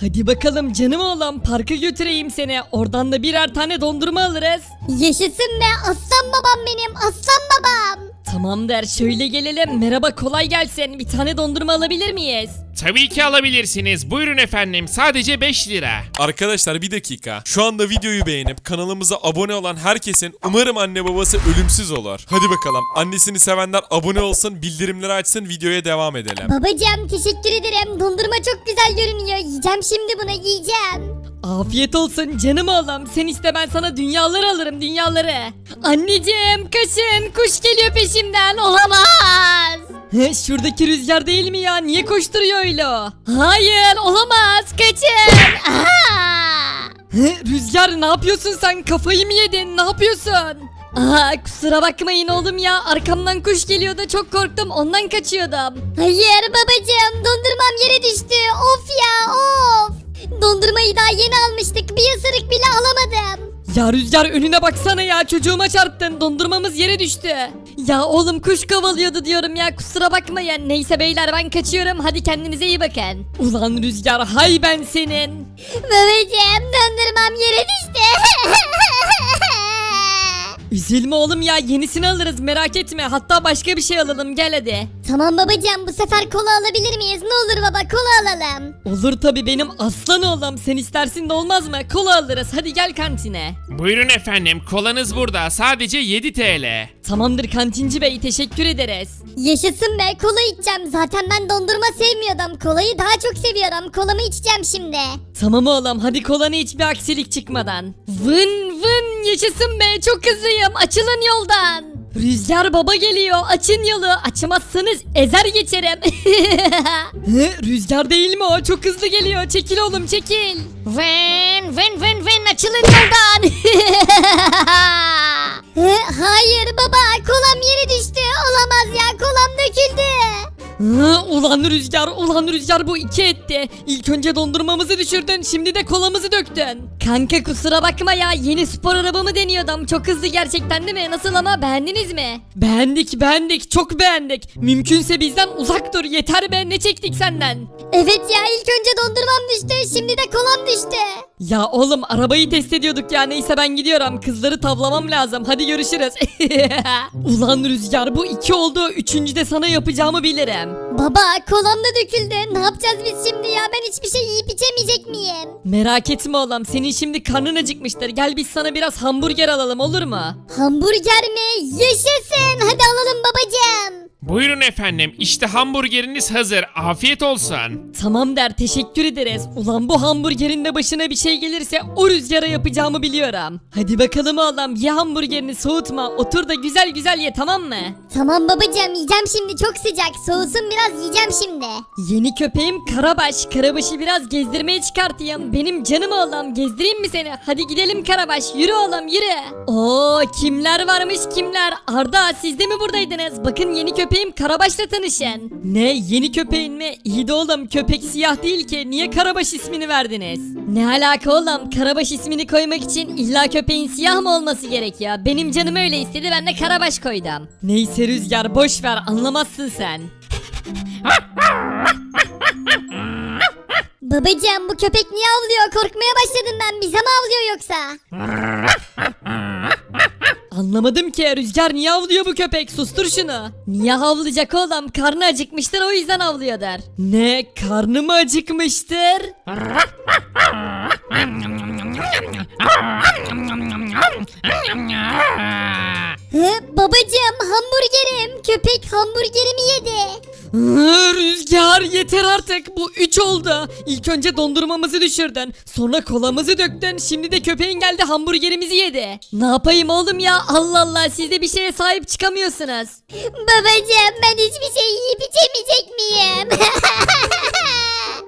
Hadi bakalım canım oğlum parka götüreyim seni. Oradan da birer tane dondurma alırız. Yaşasın be aslan babam benim aslan babam. Tamam der şöyle gelelim. Merhaba kolay gelsin. Bir tane dondurma alabilir miyiz? Tabii ki alabilirsiniz. Buyurun efendim. Sadece 5 lira. Arkadaşlar bir dakika. Şu anda videoyu beğenip kanalımıza abone olan herkesin umarım anne babası ölümsüz olur. Hadi bakalım. Annesini sevenler abone olsun, bildirimleri açsın, videoya devam edelim. Babacığım teşekkür ederim. Dondurma çok güzel görünüyor. Yiyeceğim şimdi bunu yiyeceğim. Afiyet olsun canım oğlum. Sen iste ben sana dünyaları alırım dünyaları. Anneciğim kaçın kuş geliyor peşimden olamaz. He, Şuradaki rüzgar değil mi ya? Niye koşturuyor öyle? Hayır olamaz kaçın. Rüzgar ne yapıyorsun sen? Kafayı mı yedin? Ne yapıyorsun? Aa kusura bakmayın oğlum ya. Arkamdan kuş geliyordu çok korktum ondan kaçıyordum. Hayır babacığım dondurmam Ya Rüzgar önüne baksana ya çocuğuma çarptın dondurmamız yere düştü. Ya oğlum kuş kovalıyordu diyorum ya kusura bakmayın. Neyse beyler ben kaçıyorum hadi kendinize iyi bakın. Ulan Rüzgar hay ben senin. Babacığım dondurmam yere düştü. Üzülme oğlum ya yenisini alırız merak etme hatta başka bir şey alalım gel hadi. tamam babacığım bu sefer kola alabilir miyiz? Ne olur baba kola alalım. Olur tabi benim aslan oğlum sen istersin de olmaz mı? Kola alırız hadi gel kantine. Buyurun efendim. Kolanız burada. Sadece 7 TL. Tamamdır kantinci bey teşekkür ederiz. Yaşasın be kola içeceğim. Zaten ben dondurma sevmiyordum. Kolayı daha çok seviyorum. Kolamı içeceğim şimdi. Tamam oğlum hadi kolanı iç bir aksilik çıkmadan. Vın vın yaşasın be çok hızlıyım açılın yoldan. Rüzgar baba geliyor açın yolu açmazsanız ezer geçerim. Hı, Rüzgar değil mi o çok hızlı geliyor çekil oğlum çekil. Vın vın vın vın açılın yoldan. Hı, Hayır baba kolam yere düştü. Olamaz ya kolam döküldü. Ulan Rüzgar ulan Rüzgar bu iki etti. İlk önce dondurmamızı düşürdün şimdi de kolamızı döktün. Kanka kusura bakma ya yeni spor arabamı deniyordum. Çok hızlı gerçekten değil mi? Nasıl ama beğendiniz mi? Beğendik beğendik çok beğendik. Mümkünse bizden uzak dur yeter be ne çektik senden. Evet ya ilk önce dondurmam düştü. Şimdi de kolam düştü. Ya oğlum arabayı test ediyorduk ya neyse ben gidiyorum. Kızları tavlamam lazım hadi görüşürüz. ulan Rüzgar bu iki oldu. Üçüncü de sana yapacağımı bilirim. Baba kolam da döküldü. Ne yapacağız biz şimdi ya? Ben hiçbir şey yiyip içemeyecek miyim? Merak etme oğlum senin şimdi karnın acıkmıştır. Gel biz sana biraz hamburger alalım olur mu? Hamburger mi? Yaşasın. Hadi alalım babacığım. Buyurun efendim. İşte hamburgeriniz hazır. Afiyet olsun. Tamam der teşekkür ederiz. Ulan bu hamburgerin de başına bir şey gelirse o rüzgara yapacağımı biliyorum. Hadi bakalım oğlum ye hamburgerini soğutma. Otur da güzel güzel ye tamam mı? Tamam babacığım yiyeceğim şimdi çok sıcak. Soğusun biraz yiyeceğim şimdi. Yeni köpeğim Karabaş. Karabaş'ı biraz gezdirmeye çıkartayım. Benim canım oğlum gezdireyim mi seni? Hadi gidelim Karabaş yürü oğlum yürü. Oo kimler varmış kimler? Arda siz de mi buradaydınız? Bakın yeni köpeğim Karabaş'la tanışın. Ne yeni köpeğin mi? İyi de oğlum köpek siyah değil ki. Niye Karabaş ismini verdiniz? Ne alaka oğlum? Karabaş ismini koymak için illa köpeğin siyah mı olması gerekiyor? Benim canım öyle istedi ben de Karabaş koydum. Neyse Rüzgar boş ver anlamazsın sen. Babacığım bu köpek niye avlıyor? Korkmaya başladım ben. Bize mi avlıyor yoksa? Anlamadım ki Rüzgar niye avlıyor bu köpek sustur şunu. Niye havlayacak oğlum karnı acıkmıştır o yüzden avlıyordur. Ne karnı mı acıkmıştır? Hı, babacığım hamburgerim. Köpek hamburgerimi yedi. Rüzgar yeter artık bu 3 oldu. İlk önce dondurmamızı düşürdün. Sonra kolamızı döktün. Şimdi de köpeğin geldi hamburgerimizi yedi. Ne yapayım oğlum ya Allah Allah siz de bir şeye sahip çıkamıyorsunuz. Babacığım ben hiçbir şey yiyip içemeyecek miyim?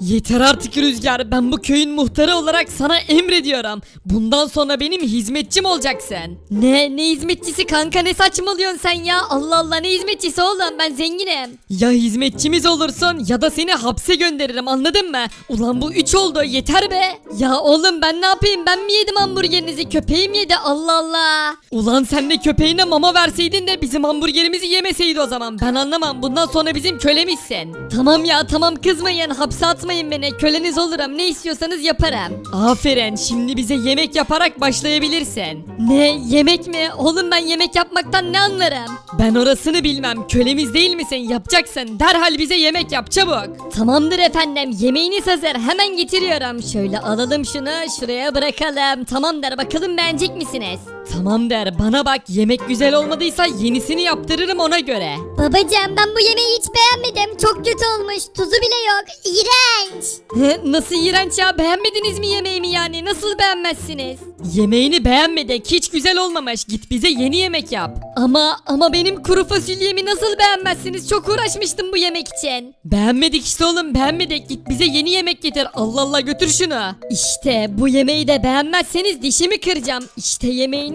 Yeter artık Rüzgar. Ben bu köyün muhtarı olarak sana emrediyorum. Bundan sonra benim hizmetçim olacaksın. Ne? Ne hizmetçisi kanka ne saçmalıyorsun sen ya? Allah Allah ne hizmetçisi oğlum ben zenginim. Ya hizmetçimiz olursun ya da seni hapse gönderirim anladın mı? Ulan bu 3 oldu yeter be. Ya oğlum ben ne yapayım ben mi yedim hamburgerinizi köpeğim yedi Allah Allah. Ulan sen de köpeğine mama verseydin de bizim hamburgerimizi yemeseydi o zaman. Ben anlamam bundan sonra bizim kölemizsin. Tamam ya tamam kızmayın hapse atmayın beni köleniz olurum ne istiyorsanız yaparım. Aferin şimdi bize yemek yaparak başlayabilirsin. Ne yemek mi? Oğlum ben yemek yapmaktan ne anlarım? Ben orasını bilmem kölemiz değil misin yapacaksın derhal bize yemek yap çabuk. Tamamdır efendim yemeğiniz hazır hemen getiriyorum. Şöyle alalım şunu şuraya bırakalım. Tamam der bakalım beğenecek misiniz? Tamam der bana bak yemek güzel olmadıysa yenisini yaptırırım ona göre. Babacım ben bu yemeği hiç beğenmedim. Çok kötü olmuş. Tuzu bile yok. İğrenç. He, Nasıl iğrenç ya beğenmediniz mi yemeğimi yani nasıl beğenmezsiniz? Yemeğini beğenmedik hiç güzel olmamış git bize yeni yemek yap. Ama ama benim kuru fasulyemi nasıl beğenmezsiniz çok uğraşmıştım bu yemek için. Beğenmedik işte oğlum beğenmedik git bize yeni yemek getir Allah Allah götür şunu. İşte bu yemeği de beğenmezseniz dişimi kıracağım. İşte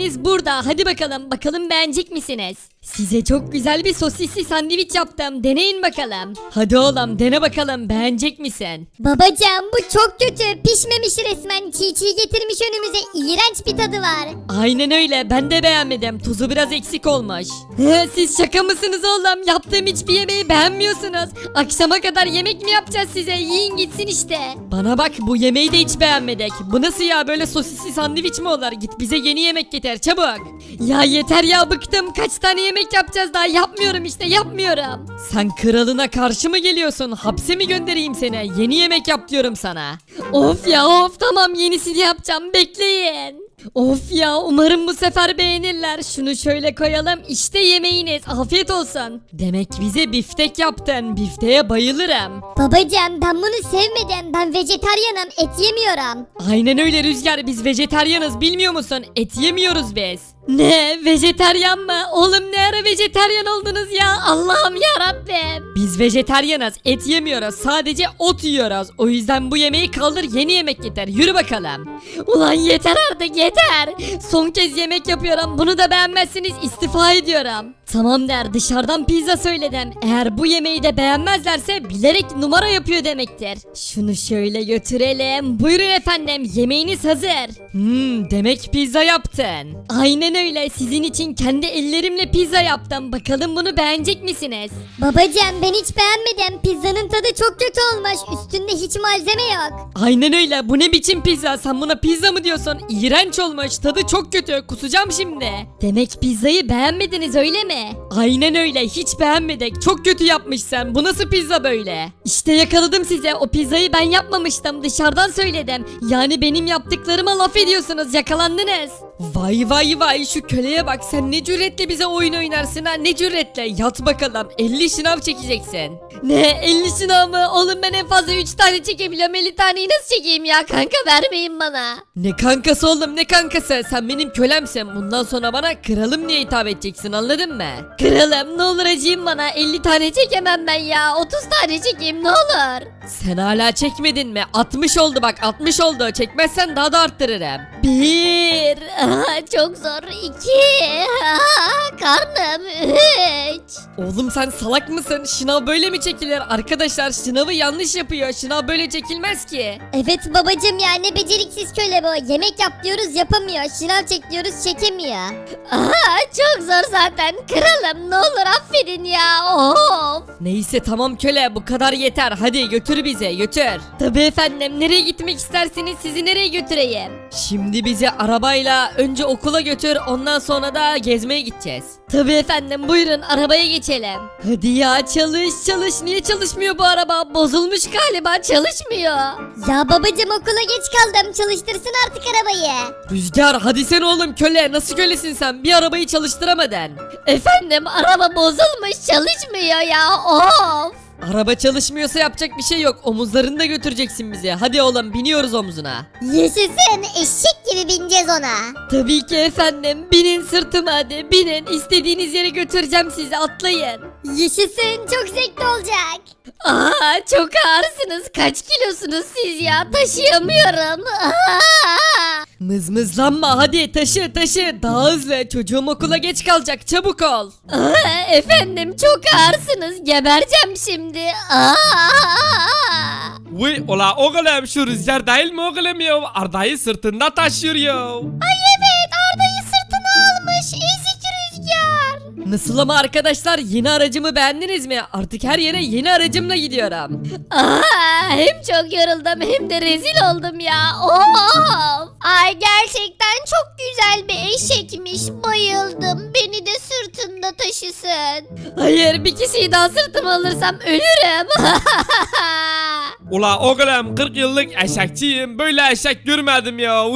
yemeğiniz burada hadi bakalım bakalım beğenecek misiniz? Size çok güzel bir sosisli sandviç yaptım deneyin bakalım. Hadi oğlum dene bakalım beğenecek misin? Babacım bu çok kötü. Pişmemiş resmen. Çiğ çiğ getirmiş önümüze. İğrenç bir tadı var. Aynen öyle ben de beğenmedim tuzu biraz eksik olmuş. He, siz şaka mısınız oğlum yaptığım hiçbir yemeği beğenmiyorsunuz. Akşama kadar yemek mi yapacağız size yiyin gitsin işte. Bana bak bu yemeği de hiç beğenmedik. Bu nasıl ya böyle sosisli sandviç mi olur git bize yeni yemek getir çabuk. Ya yeter ya bıktım kaç tane yemek yapacağız daha yapmıyorum işte yapmıyorum. Sen kralına karşı mı geliyorsun hapse mi göndereyim seni yeni yemek yap diyorum sana. Of ya of tamam yenisini yapacağım bekleyin. Of ya umarım bu sefer beğenirler. Şunu şöyle koyalım. İşte yemeğiniz. Afiyet olsun. Demek bize biftek yaptın. Bifteğe bayılırım. Babacım ben bunu sevmedim. Ben vejetaryenim. Et yemiyorum. Aynen öyle Rüzgar. Biz vejeteryanız bilmiyor musun? Et yemiyoruz biz. Ne? Vejeteryan mı? Oğlum ne ara vejeteryan oldunuz ya? Allah'ım ya Rabbim. Biz vejeteryanız. Et yemiyoruz. Sadece ot yiyoruz. O yüzden bu yemeği kaldır yeni yemek getir. Yürü bakalım. Ulan yeter artık yeter. Son kez yemek yapıyorum. Bunu da beğenmezsiniz istifa ediyorum. Tamam der dışarıdan pizza söyledim. Eğer bu yemeği de beğenmezlerse bilerek numara yapıyor demektir. Şunu şöyle götürelim. Buyurun efendim yemeğiniz hazır. Hmm demek pizza yaptın. Aynen öyle sizin için kendi ellerimle pizza yaptım. Bakalım bunu beğenecek misiniz? Babacım ben hiç beğenmedim. Pizzanın tadı çok kötü olmuş. Üstünde hiç malzeme yok. Aynen öyle bu ne biçim pizza sen buna pizza mı diyorsun? İğrenç olmuş tadı çok kötü kusacağım şimdi. Demek pizzayı beğenmediniz öyle mi? Aynen öyle hiç beğenmedik çok kötü yapmışsın bu nasıl pizza böyle? İşte yakaladım size o pizzayı ben yapmamıştım dışarıdan söyledim. Yani benim yaptıklarıma laf ediyorsunuz yakalandınız. Vay vay vay şu köleye bak sen ne cüretle bize oyun oynarsın ha ne cüretle yat bakalım 50 şınav çekeceksin. Ne 50 şınav mı? Oğlum ben en fazla 3 tane çekebiliyorum 50 taneyi nasıl çekeyim ya kanka vermeyin bana. Ne kankası oğlum ne kankası sen benim kölemsin bundan sonra bana kralım diye hitap edeceksin anladın mı? Kralım ne olur acıyım bana 50 tane çekemem ben ya 30 tane çekeyim ne olur. Sen hala çekmedin mi? 60 oldu bak 60 oldu çekmezsen daha da arttırırım. Bir. Çok zor. İki. Karnım. Üç. Oğlum sen salak mısın? Şınav böyle mi çekilir? Arkadaşlar şınavı yanlış yapıyor. Şınav böyle çekilmez ki. Evet babacım ya ne beceriksiz köle bu. Yemek yap diyoruz yapamıyor. Şınav çek diyoruz çekemiyor. Aa, çok zor zaten. Kralım ne olur affedin ya. Of. Neyse tamam köle bu kadar yeter. Hadi götür bize götür. Tabii efendim nereye gitmek isterseniz sizi nereye götüreyim? Şimdi bizi arabayla önce okula götür ondan sonra da gezmeye gideceğiz. Tabii efendim buyurun arabaya geçelim. Hadi ya çalış çalış niye çalışmıyor bu araba? Bozulmuş galiba çalışmıyor. Ya babacım okula geç kaldım. Çalıştırsın artık arabayı. Rüzgar hadi sen oğlum köle nasıl kölesin sen bir arabayı çalıştıramadın. Efendim araba bozulmuş çalışmıyor ya of. Araba çalışmıyorsa yapacak bir şey yok omuzlarını da götüreceksin bize hadi oğlum biniyoruz omzuna. Yaşasın eşek gibi bineceğiz ona. Tabii ki efendim binin sırtıma hadi binin istediğiniz yere götüreceğim sizi atlayın. Yaşasın çok zevkli olacak. Aa çok ağırsınız kaç kilosunuz siz ya taşıyamıyorum. Aa! Mızmızlanma hadi taşı taşı daha hızlı çocuğum okula geç kalacak çabuk ol. Aa, efendim çok ağırsınız gebereceğim şimdi. Aa! Vay ola oğlum şu rüzgar değil mi oğlum ya? Arda'yı sırtında taşıyor ya. Ay Nasıl ama arkadaşlar yeni aracımı beğendiniz mi? Artık her yere yeni aracımla gidiyorum. Aa, hem çok yoruldum hem de rezil oldum ya. Of. Ay gerçekten çok güzel bir eşekmiş. Bayıldım. Beni de sırtında taşısın. Hayır bir kişiyi daha sırtıma alırsam ölürüm. Ula oğlum 40 yıllık eşekçiyim. Böyle eşek görmedim ya.